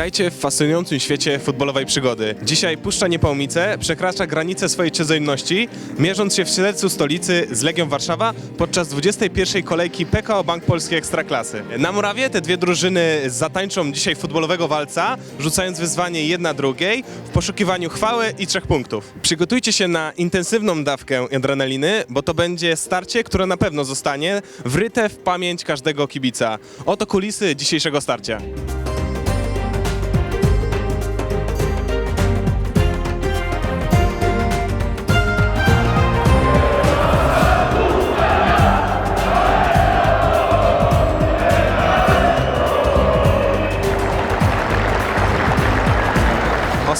Witajcie w fascynującym świecie futbolowej przygody. Dzisiaj Puszcza Niepołomice przekracza granice swojej cudzoziemności, mierząc się w sercu stolicy z Legią Warszawa podczas 21. kolejki PKO Bank Polskiej Ekstraklasy. Na murawie te dwie drużyny zatańczą dzisiaj futbolowego walca, rzucając wyzwanie jedna drugiej w poszukiwaniu chwały i trzech punktów. Przygotujcie się na intensywną dawkę adrenaliny, bo to będzie starcie, które na pewno zostanie wryte w pamięć każdego kibica. Oto kulisy dzisiejszego starcia.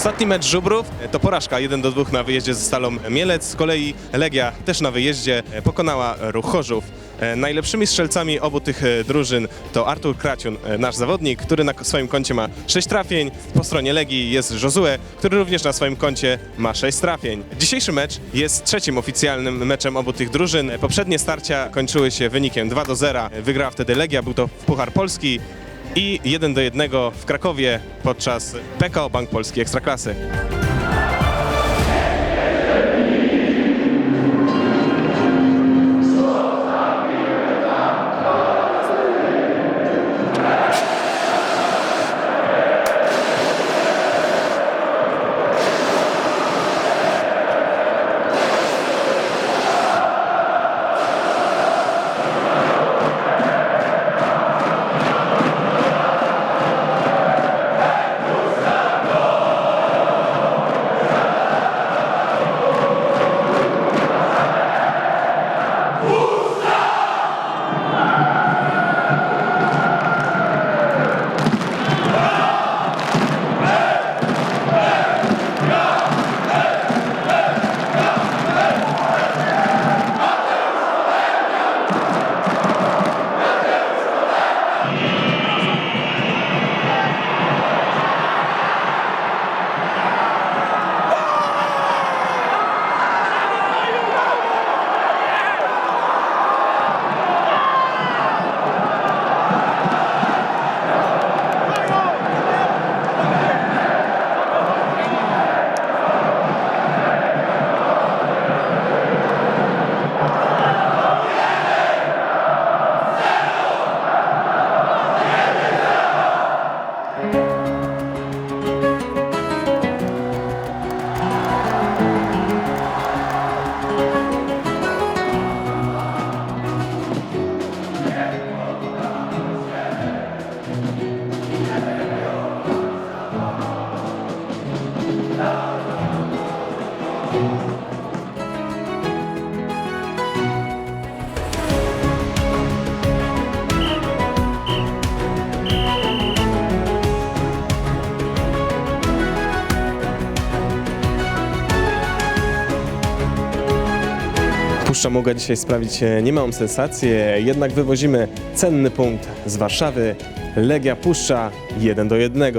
Ostatni mecz Żubrów to porażka 1 do 2 na wyjeździe ze Stalą Mielec. Z kolei Legia też na wyjeździe pokonała Ruch Chorzów. E, Najlepszymi strzelcami obu tych e, drużyn to Artur Kraciun, e, nasz zawodnik, który na swoim koncie ma 6 trafień. Po stronie Legii jest Josue, który również na swoim koncie ma 6 trafień. Dzisiejszy mecz jest trzecim oficjalnym meczem obu tych drużyn. Poprzednie starcia kończyły się wynikiem 2 do 0. Wygrała wtedy Legia, był to Puchar Polski i 1 do 1 w Krakowie podczas PKO Bank Polski Ekstraklasy. Puszcza mogła dzisiaj sprawić e, niemałą sensację, jednak wywozimy cenny punkt z Warszawy. Legia Puszcza 1 do 1.